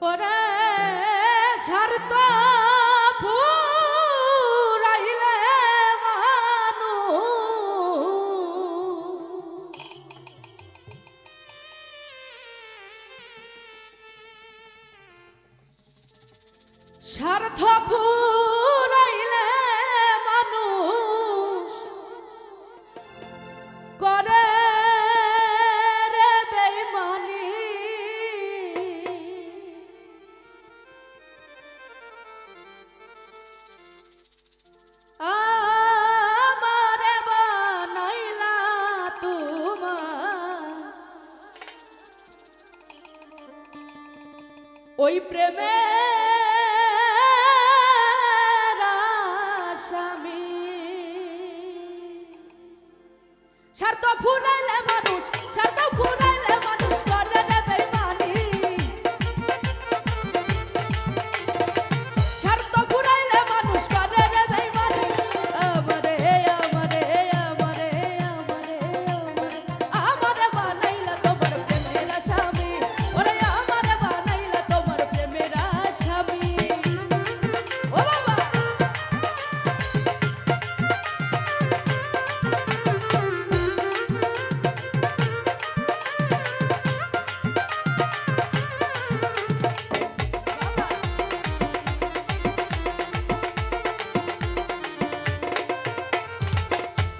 ওরে স্বার্থ ফুরাইলে ফুরাইলে ওই প্রেমে স্বামী স্বার্থ ফুরাইলে মানুষ স্বার্থ ফুরাইলে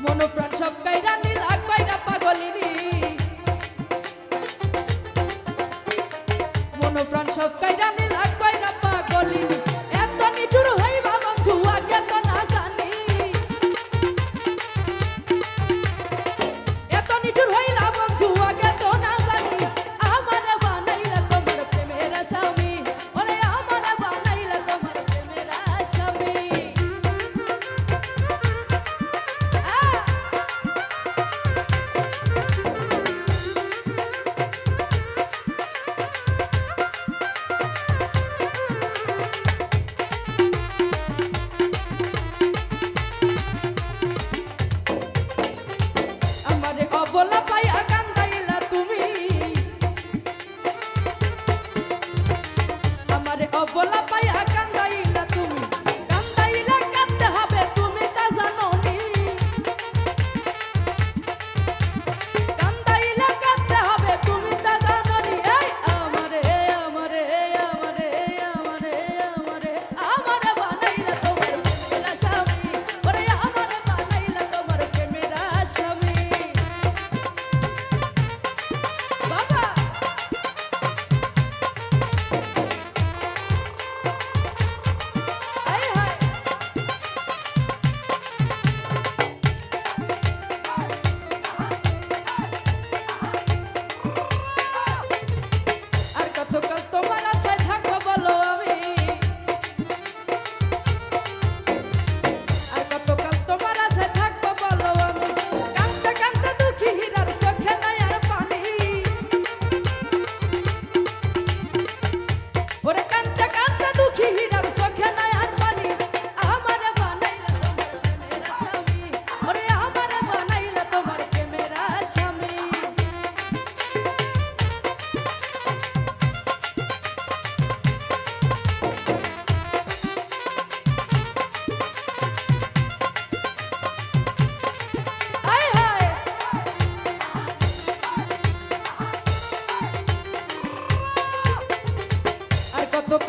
মনোপ্রাণ সব কাইরা নীলা কইরা পাগলিনী। মনোপ্রাণ সব কাইরা Esto